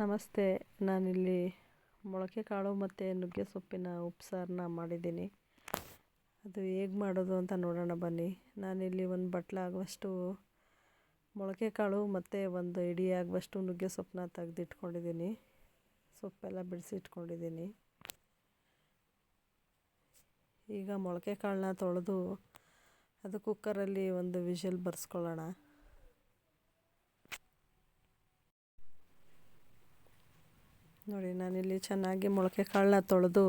ನಮಸ್ತೆ, ನಾನಿಲ್ಲಿ ಮೊಳಕೆ ಕಾಳು ಮತ್ತು ನುಗ್ಗೆ ಸೊಪ್ಪಿನ ಉಪ್ಸಾರನ್ನ ಮಾಡಿದ್ದೀನಿ. ಅದು ಹೇಗೆ ಮಾಡೋದು ಅಂತ ನೋಡೋಣ ಬನ್ನಿ. ನಾನಿಲ್ಲಿ ಒಂದು ಬಟ್ಲಾಗುವಷ್ಟು ಮೊಳಕೆ ಕಾಳು ಮತ್ತು ಒಂದು ಇಡೀ ಆಗುವಷ್ಟು ನುಗ್ಗೆ ಸೊಪ್ಪನ್ನ ತೆಗೆದಿಟ್ಕೊಂಡಿದ್ದೀನಿ. ಸೊಪ್ಪೆಲ್ಲ ಬಿಡಿಸಿ ಇಟ್ಕೊಂಡಿದ್ದೀನಿ ಈಗ ಮೊಳಕೆ ಕಾಳನ್ನ ತೊಳೆದು, ಅದು ಕುಕ್ಕರಲ್ಲಿ ಒಂದು ವಿಷಲ್ ಬರ್ಸ್ಕೊಳ್ಳೋಣ. ನೋಡಿ, ನಾನಿಲ್ಲಿ ಚೆನ್ನಾಗಿ ಮೊಳಕೆ ಕಾಳನ್ನ ತೊಳೆದು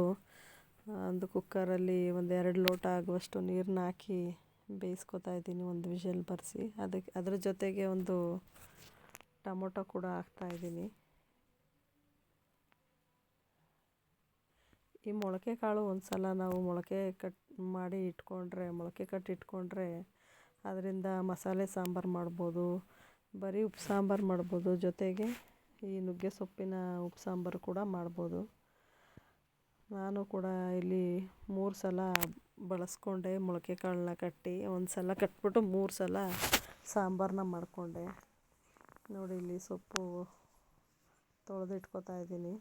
ಒಂದು ಕುಕ್ಕರಲ್ಲಿ ಒಂದು ಎರಡು ಲೋಟ ಆಗುವಷ್ಟು ನೀರನ್ನ ಹಾಕಿ ಬೇಯಿಸ್ಕೊತಾ ಇದ್ದೀನಿ ಒಂದು ವಿಷಲ್ ಬರೆಸಿ. ಅದಕ್ಕೆ, ಅದ್ರ ಜೊತೆಗೆ ಒಂದು ಟೊಮೊಟೊ ಕೂಡ ಹಾಕ್ತಾಯಿದ್ದೀನಿ ಈ ಮೊಳಕೆ ಕಾಳು ಒಂದು ಸಲ ನಾವು ಮೊಳಕೆ ಕಟ್ ಮಾಡಿ ಇಟ್ಕೊಂಡ್ರೆ, ಮೊಳಕೆ ಕಟ್ ಇಟ್ಕೊಂಡ್ರೆ ಅದರಿಂದ ಮಸಾಲೆ ಸಾಂಬಾರು ಮಾಡ್ಬೋದು, ಬರೀ ಉಪ್ಪು ಸಾಂಬಾರು ಮಾಡ್ಬೋದು ಜೊತೆಗೆ. ಈ ನುಗ್ಗೆ ಸೊಪ್ಪಿನ ಉಪ್ಪು ಸಾಂಬಾರು ಕೂಡ ಮಾಡ್ಬೋದು. ನಾನು ಕೂಡ ಇಲ್ಲಿ ಮೂರು ಸಲ ಬಳಸ್ಕೊಂಡೆ, ಮೊಳಕೆ ಕಾಳನ್ನ ಕಟ್ಟಿ, ಒಂದು ಸಲ ಕಟ್ಬಿಟ್ಟು ಮೂರು ಸಲ ಸಾಂಬಾರನ್ನ ಮಾಡಿಕೊಂಡೆ. ನೋಡಿ, ಇಲ್ಲಿ ಸೊಪ್ಪು ತೊಳೆದಿಟ್ಕೊತಾ ಇದ್ದೀನಿ.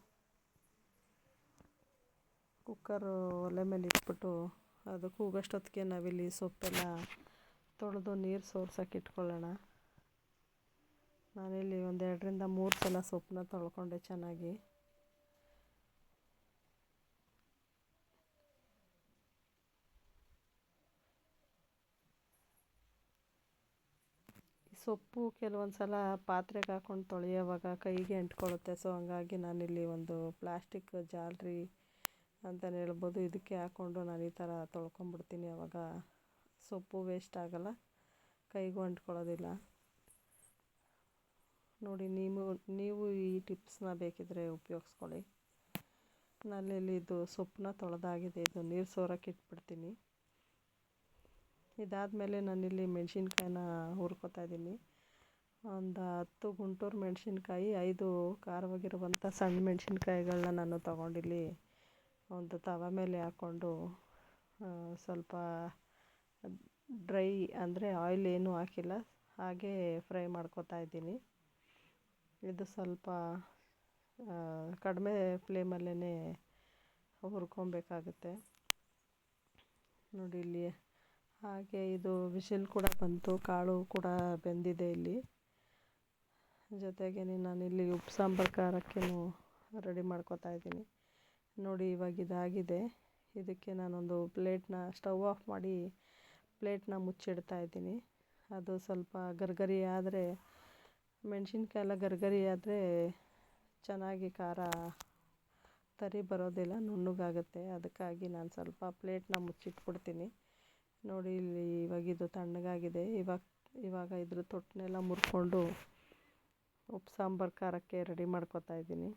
ಕುಕ್ಕರು ಒಲೆ ಮೇಲೆ ಇಟ್ಬಿಟ್ಟು ಅದು ಕೂಗೋಷ್ಟೊತ್ತಿಗೆ ನಾವಿಲ್ಲಿ ಸೊಪ್ಪೆಲ್ಲ ತೊಳೆದು ನೀರು ಸೋರ್ಸೋಕೆ ಇಟ್ಕೊಳ್ಳೋಣ. ನಾನಿಲ್ಲಿ ಒಂದು ಎರಡರಿಂದ ಮೂರು ಸಲ ಸೊಪ್ಪನ್ನ ತೊಳ್ಕೊಂಡೆ ಚೆನ್ನಾಗಿ. ಸೊಪ್ಪು ಕೆಲವೊಂದು ಸಲ ಪಾತ್ರೆಗೆ ಹಾಕ್ಕೊಂಡು ತೊಳೆಯೋವಾಗ ಕೈಗೆ ಅಂಟ್ಕೊಳ್ಳುತ್ತೆ ಸೊ ಹಂಗಾಗಿ ನಾನಿಲ್ಲಿ ಒಂದು ಪ್ಲಾಸ್ಟಿಕ್ ಜಾಲ್ರಿ ಅಂತಲೇ ಹೇಳ್ಬೋದು. ಇದಕ್ಕೆ ಹಾಕ್ಕೊಂಡು ನಾನು ಈ ಥರ ತೊಳ್ಕೊಂಬಿಡ್ತೀನಿ. ಅವಾಗ ಸೊಪ್ಪು ವೇಸ್ಟ್ ಆಗೋಲ್ಲ. ಕೈಗೂ ಅಂಟ್ಕೊಳ್ಳೋದಿಲ್ಲ. ನೋಡಿ, ನೀವು ನೀವು ಈ ಟಿಪ್ಸ್ನ ಬೇಕಿದ್ದರೆ ಉಪಯೋಗಿಸ್ಕೊಳ್ಳಿ. ನಾನಿಲ್ಲಿ ಇದು ಸೊಪ್ಪನ್ನ ತೊಳೆದಾಗಿದೆ, ಇದು ನೀರು ಸೋರಕ್ಕೆ ಇಟ್ಬಿಡ್ತೀನಿ. ಇದಾದಮೇಲೆ ನಾನಿಲ್ಲಿ ಮೆಣಸಿನ್ಕಾಯಿನ ಹುರ್ಕೊತಾ ಇದ್ದೀನಿ. ಒಂದು ಹತ್ತು ಗುಂಟೂರು ಮೆಣಸಿನ್ಕಾಯಿ, ಐದು ಖಾರವಾಗಿರುವಂಥ ಸಣ್ಣ ಮೆಣಸಿನ್ಕಾಯಿಗಳನ್ನ ನಾನು ತೊಗೊಂಡಿಲ್ಲಿ, ಒಂದು ತವ ಮೇಲೆ ಹಾಕ್ಕೊಂಡು ಸ್ವಲ್ಪ ಡ್ರೈ ಅಂದರೆ ಆಯಿಲ್ ಏನೂ ಹಾಕಿಲ್ಲ, ಹಾಗೇ ಫ್ರೈ ಮಾಡ್ಕೊತಾ ಇದ್ದೀನಿ. ಇದು ಸ್ವಲ್ಪ ಕಡಿಮೆ ಫ್ಲೇಮಲ್ಲೇ ಹುರ್ಕೊಬೇಕಾಗುತ್ತೆ. ನೋಡಿ ಇಲ್ಲಿ, ಹಾಗೆ ಇದು ವಿಶಿಲ್ ಕೂಡ ಬಂತು, ಕಾಳು ಕೂಡ ಬೆಂದಿದೆ ಇಲ್ಲಿ. ಜೊತೆಗೆ ನಾನಿಲ್ಲಿ ಉಪ್ಪು ಸಾಂಬಾರು ಖಾರಕ್ಕೇನು ರೆಡಿ ಮಾಡ್ಕೋತಾ ಇದ್ದೀನಿ. ನೋಡಿ ಇವಾಗ ಇದಾಗಿದೆ. ಇದಕ್ಕೆ ನಾನೊಂದು ಪ್ಲೇಟ್ನ, ಸ್ಟವ್ ಆಫ್ ಮಾಡಿ ಪ್ಲೇಟ್ನ ಮುಚ್ಚಿಡ್ತಾ ಇದ್ದೀನಿ. ಅದು ಸ್ವಲ್ಪ ಗರ್ಗರಿ ಆದರೆ ಮೆಣಸಿನ್ಕಾಯಿ ಎಲ್ಲ ಗರ್ಗರಿ ಆದರೆ ಚೆನ್ನಾಗಿ ಖಾರ ತರಿ ಬರೋದಿಲ್ಲ, ನುಣ್ಣಗಾಗುತ್ತೆ. ಅದಕ್ಕಾಗಿ ನಾನು ಸ್ವಲ್ಪ ಪ್ಲೇಟ್ನ ಮುಚ್ಚಿಟ್ಬಿಡ್ತೀನಿ. ನೋಡಿ, ಇಲ್ಲಿ ಇವಾಗ ಇದು ತಣ್ಣಗಾಗಿದೆ. ಇವಾಗ ಇವಾಗ ಇದ್ರ ತೊಟ್ಟನ್ನೆಲ್ಲ ಮುರ್ಕೊಂಡು ಉಪ್ಪು ಸಾಂಬಾರು ಖಾರಕ್ಕೆ ರೆಡಿ ಮಾಡ್ಕೊತಾ ಇದ್ದೀನಿ.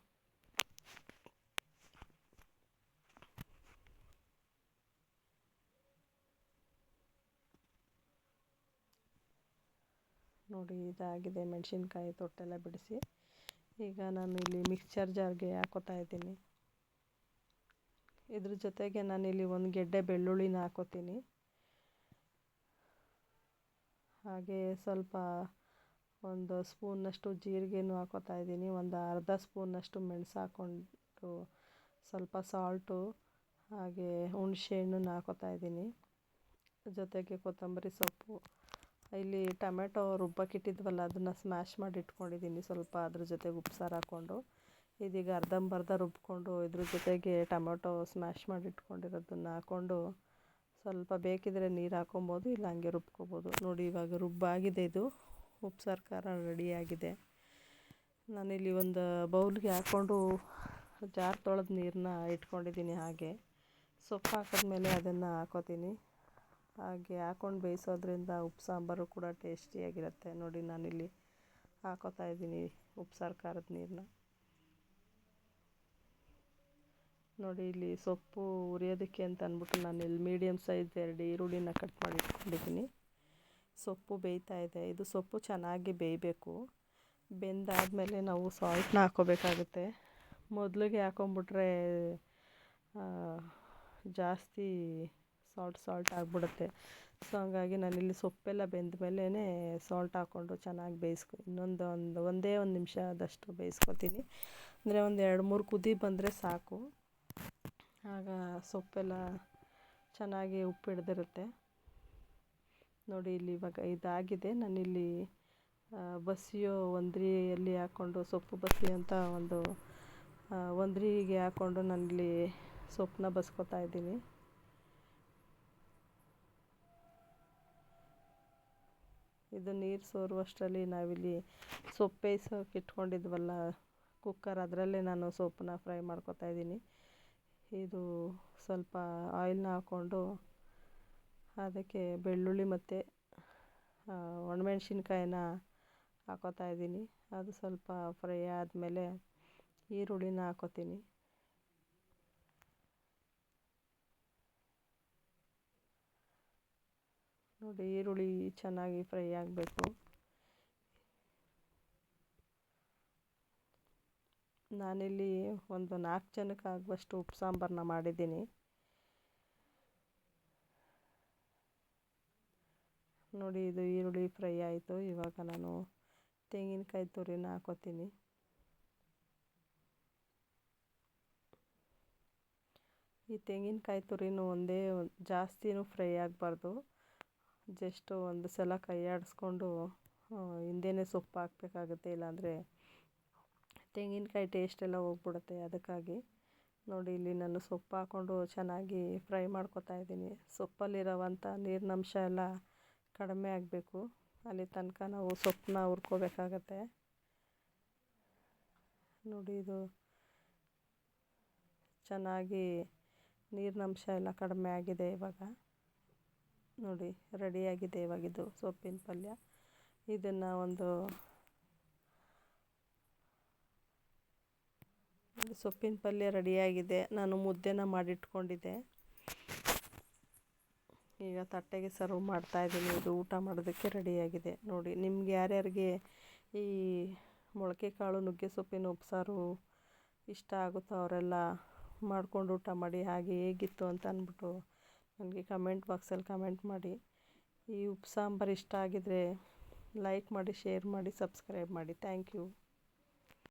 ನೋಡಿ ಇದಾಗಿದೆ ಮೆಣಸಿನ್ಕಾಯಿ ತೊಟ್ಟೆಲ್ಲ ಬಿಡಿಸಿ. ಈಗ ನಾನು ಇಲ್ಲಿ ಮಿಕ್ಸ್ಚರ್ ಜಾರ್ಗೆ ಹಾಕೋತಾ ಇದ್ದೀನಿ. ಇದ್ರ ಜೊತೆಗೆ ನಾನಿಲ್ಲಿ ಒಂದು ಗೆಡ್ಡೆ ಬೆಳ್ಳುಳ್ಳಿನ ಹಾಕೋತೀನಿ. ಹಾಗೆ ಸ್ವಲ್ಪ ಒಂದು ಸ್ಪೂನಷ್ಟು ಜೀರಿಗೆನೂ ಹಾಕೋತಾ ಇದ್ದೀನಿ. ಒಂದು ಅರ್ಧ ಸ್ಪೂನಷ್ಟು ಮೆಣಸು ಹಾಕ್ಕೊಂಡು ಸ್ವಲ್ಪ ಸಾಲ್ಟು, ಹಾಗೆ ಹುಣಸೆ ಹಣ್ಣನ್ನು ಹಾಕೋತಾ ಇದ್ದೀನಿ. ಜೊತೆಗೆ ಕೊತ್ತಂಬರಿ ಸೊಪ್ಪು. ಇಲ್ಲಿ ಟೊಮೆಟೊ ರುಬ್ಬಕ್ಕಿಟ್ಟಿದ್ವಲ್ಲ ಅದನ್ನು ಸ್ಮ್ಯಾಶ್ ಮಾಡಿ ಇಟ್ಕೊಂಡಿದ್ದೀನಿ ಸ್ವಲ್ಪ ಅದ್ರ ಜೊತೆಗೆ ಉಪ್ಸಾರು ಹಾಕ್ಕೊಂಡು ಇದೀಗ ಅರ್ಧಂಬರ್ಧ ರುಬ್ಕೊಂಡು ಇದ್ರ ಜೊತೆಗೆ ಟೊಮೆಟೊ ಸ್ಮ್ಯಾಶ್ ಮಾಡಿ ಇಟ್ಕೊಂಡಿರೋದನ್ನು ಹಾಕ್ಕೊಂಡು ಸ್ವಲ್ಪ ಬೇಕಿದ್ರೆ ನೀರು ಹಾಕೊಬೋದು, ಇಲ್ಲ ಹಂಗೆ ರುಬ್ಕೊಬೋದು. ನೋಡಿ, ಇವಾಗ ರುಬ್ಬಾಗಿದೆ ಇದು. ಉಪ್ಸಾರು ಖಾರ ರೆಡಿಯಾಗಿದೆ ನಾನಿಲ್ಲಿ ಒಂದು ಬೌಲ್ಗೆ ಹಾಕ್ಕೊಂಡು ಜಾರ್ ತೊಳೆದು ನೀರನ್ನ ಇಟ್ಕೊಂಡಿದ್ದೀನಿ ಹಾಗೆ. ಸೊಪ್ಪು ಹಾಕಿದ್ಮೇಲೆ ಅದನ್ನು ಹಾಕೋತೀನಿ. ಹಾಗೆ ಹಾಕ್ಕೊಂಡು ಬೇಯಿಸೋದ್ರಿಂದ ಉಪ್ಪು ಸಾಂಬಾರು ಕೂಡ ಟೇಸ್ಟಿಯಾಗಿರುತ್ತೆ. ನೋಡಿ ನಾನಿಲ್ಲಿ ಹಾಕೋತಾ ಇದ್ದೀನಿ ಉಪ್ಸಾರು ಖಾರದ ನೀರನ್ನ. ನೋಡಿ ಇಲ್ಲಿ ಸೊಪ್ಪು ಉರಿಯೋದಕ್ಕೆ ಅಂತ ಅಂದ್ಬಿಟ್ಟು ನಾನು ಇಲ್ಲಿ ಮೀಡಿಯಮ್ ಸೈಜ್ ಎರಡು ಈರುಳ್ಳಿನ ಕಟ್ ಮಾಡಿ ಇಟ್ಕೊಂಡಿದ್ದೀನಿ ಸೊಪ್ಪು ಬೇಯ್ತಾ ಇದೆ. ಇದು ಸೊಪ್ಪು ಚೆನ್ನಾಗಿ ಬೇಯಬೇಕು. ಬೆಂದಾದಮೇಲೆ ನಾವು ಸಾಲ್ಟ್ನ ಹಾಕೋಬೇಕಾಗುತ್ತೆ. ಮೊದಲಿಗೆ ಹಾಕೊಂಬಿಟ್ರೆ ಜಾಸ್ತಿ ಸಾಲ್ಟ್ ಸಾಲ್ಟ್ ಆಗಿಬಿಡುತ್ತೆ. ಸೊ ಹಂಗಾಗಿ ನಾನಿಲ್ಲಿ ಸೊಪ್ಪೆಲ್ಲ ಬೆಂದ ಮೇಲೇ ಸಾಲ್ಟ್ ಹಾಕ್ಕೊಂಡು ಚೆನ್ನಾಗಿ ಬೇಯಿಸ್ಕೊ, ಇನ್ನೊಂದು ಒಂದು, ಒಂದೇ ಒಂದು ನಿಮಿಷ ಆದಷ್ಟು ಬೇಯಿಸ್ಕೊತೀನಿ. ಅಂದರೆ ಒಂದು ಎರಡು, ಮೂರು ಕುದಿ ಬಂದರೆ ಸಾಕು. ಆಗ ಸೊಪ್ಪೆಲ್ಲ ಚೆನ್ನಾಗಿ ಉಪ್ಪು ಹಿಡ್ದಿರುತ್ತೆ. ನೋಡಿ, ಇಲ್ಲಿ ಇವಾಗ ಇದಾಗಿದೆ. ನಾನಿಲ್ಲಿ ಬಸಿಯೋ ಒಂದ್ರಿಯಲ್ಲಿ ಹಾಕ್ಕೊಂಡು, ಸೊಪ್ಪು ಬಸಿ ಅಂತ ಒಂದು ಒಂದ್ರಿಗೆ ಹಾಕ್ಕೊಂಡು ನಾನಿಲ್ಲಿ ಸೊಪ್ಪನ್ನ ಬಸ್ಕೊತಾ ಇದ್ದೀನಿ. ಇದು ನೀರು ಸೋರುವಷ್ಟರಲ್ಲಿ ನಾವಿಲ್ಲಿ ಸೊಪ್ಪು ಬೇಯಿಸೋಕೆ ಇಟ್ಕೊಂಡಿದ್ವಲ್ಲ ಕುಕ್ಕರ್ ಅದರಲ್ಲೇ ನಾನು ಸೊಪ್ಪನ್ನ ಫ್ರೈ ಮಾಡ್ಕೊತಾ ಇದ್ದೀನಿ. ಇದು ಸ್ವಲ್ಪ ಆಯಿಲ್ನ ಹಾಕ್ಕೊಂಡು ಅದಕ್ಕೆ ಬೆಳ್ಳುಳ್ಳಿ ಮತ್ತು ಒಣಮೆಣ್ಸಿನ್ಕಾಯಿನ ಹಾಕೋತಾ ಇದ್ದೀನಿ. ಅದು ಸ್ವಲ್ಪ ಫ್ರೈ ಆದಮೇಲೆ ಈರುಳ್ಳಿನ ಹಾಕೋತೀನಿ. ನೋಡಿ, ಈರುಳ್ಳಿ ಚೆನ್ನಾಗಿ ಫ್ರೈ ಆಗಬೇಕು. ನಾನಿಲ್ಲಿ ಒಂದು ನಾಲ್ಕು ಜನಕ್ಕೆ ಆಗುವಷ್ಟು ಉಪ್ಪು ಸಾಂಬಾರನ್ನ ಮಾಡಿದ್ದೀನಿ. ನೋಡಿ, ಇದು ಈರುಳ್ಳಿ ಫ್ರೈ ಆಯಿತು. ಇವಾಗ ನಾನು ತೆಂಗಿನಕಾಯಿ ತುರಿನ ಹಾಕೋತೀನಿ. ಈ ತೆಂಗಿನಕಾಯಿ ತುರಿನೂ ಒಂದೇ ಜಾಸ್ತಿನೂ ಫ್ರೈ ಆಗಬಾರ್ದು. ಜಸ್ಟ್ ಒಂದು ಸಲ ಕೈ ಆಡಿಸ್ಕೊಂಡು ಹಿಂದೆಯೇ ಸೊಪ್ಪು ಹಾಕಬೇಕಾಗುತ್ತೆ, ಇಲ್ಲಾಂದರೆ ತೆಂಗಿನಕಾಯಿ ಟೇಸ್ಟ್ ಎಲ್ಲ ಹೋಗ್ಬಿಡುತ್ತೆ ಅದಕ್ಕಾಗಿ. ನೋಡಿ, ಇಲ್ಲಿ ನಾನು ಸೊಪ್ಪು ಹಾಕ್ಕೊಂಡು ಚೆನ್ನಾಗಿ ಫ್ರೈ ಮಾಡ್ಕೊತಾ ಇದ್ದೀನಿ. ಸೊಪ್ಪಲ್ಲಿರೋವಂಥ ನೀರಿನಂಶ ಎಲ್ಲ ಕಡಿಮೆ ಆಗಬೇಕು. ಅಲ್ಲಿ ತನಕ ನಾವು ಸೊಪ್ಪನ್ನ ಹುರ್ಕೋಬೇಕಾಗತ್ತೆ. ನೋಡಿ, ಇದು ಚೆನ್ನಾಗಿ ನೀರಿನಂಶ ಎಲ್ಲ ಕಡಿಮೆ ಆಗಿದೆ ಇವಾಗ. ನೋಡಿ ರೆಡಿಯಾಗಿದೆ ಇವಾಗಿದ್ದು ಸೊಪ್ಪಿನ ಪಲ್ಯ. ಇದನ್ನು ಒಂದು ಸೊಪ್ಪಿನ ಪಲ್ಯ ರೆಡಿಯಾಗಿದೆ ನಾನು ಮುದ್ದೆನ ಮಾಡಿಟ್ಕೊಂಡಿದ್ದೆ. ಈಗ ತಟ್ಟೆಗೆ ಸರ್ವ್ ಮಾಡ್ತಾಯಿದ್ದೀನಿ ಇದು ಊಟ ಮಾಡೋದಕ್ಕೆ ರೆಡಿಯಾಗಿದೆ ನೋಡಿ, ನಿಮ್ಗೆ ಯಾರ್ಯಾರಿಗೆ ಈ ಮೊಳಕೆ ಕಾಳು ನುಗ್ಗೆ ಸೊಪ್ಪಿನ ಉಪ್ಸಾರು ಇಷ್ಟ ಆಗುತ್ತೋ ಅವರೆಲ್ಲ ಮಾಡ್ಕೊಂಡು ಊಟ ಮಾಡಿ, ಹಾಗೆ ಹೇಗಿತ್ತು ಅಂತ ಅಂದ್ಬಿಟ್ಟು ನನಗೆ ಕಮೆಂಟ್ ಬಾಕ್ಸಲ್ಲಿ ಕಮೆಂಟ್ ಮಾಡಿ. ಈ ಉಪ್ಪು ಸಾಂಬಾರು ಇಷ್ಟ ಆಗಿದ್ದರೆ ಲೈಕ್ ಮಾಡಿ ಶೇರ್ ಮಾಡಿ ಸಬ್ಸ್ಕ್ರೈಬ್ ಮಾಡಿ. Thank you